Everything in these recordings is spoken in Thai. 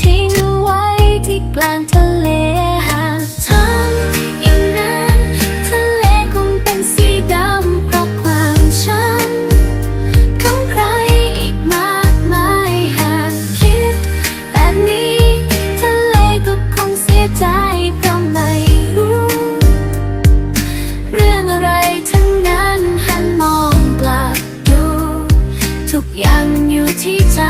ทิ้งไว้ที่กลางทะเลหากทนอย่นั้นทะเลคงเป็นสีดำเพราะความช้ำของใครอีกมากมายหากคิดแบบนี้ทะเลก็คงเสียใจเพราะไม่รู้ เรื่องอะไรทั้งนั้นหันมองกลับดู ทุกอย่างอยู่ที่ใจ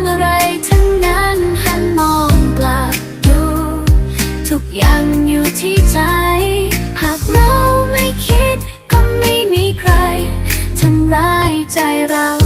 าอะไรทั้งนั้นหันมองกลับดูทุกอย่างอยู่ที่ใจ หากเราไม่คิดก็ไม่มีใครทำร้ายใจเรา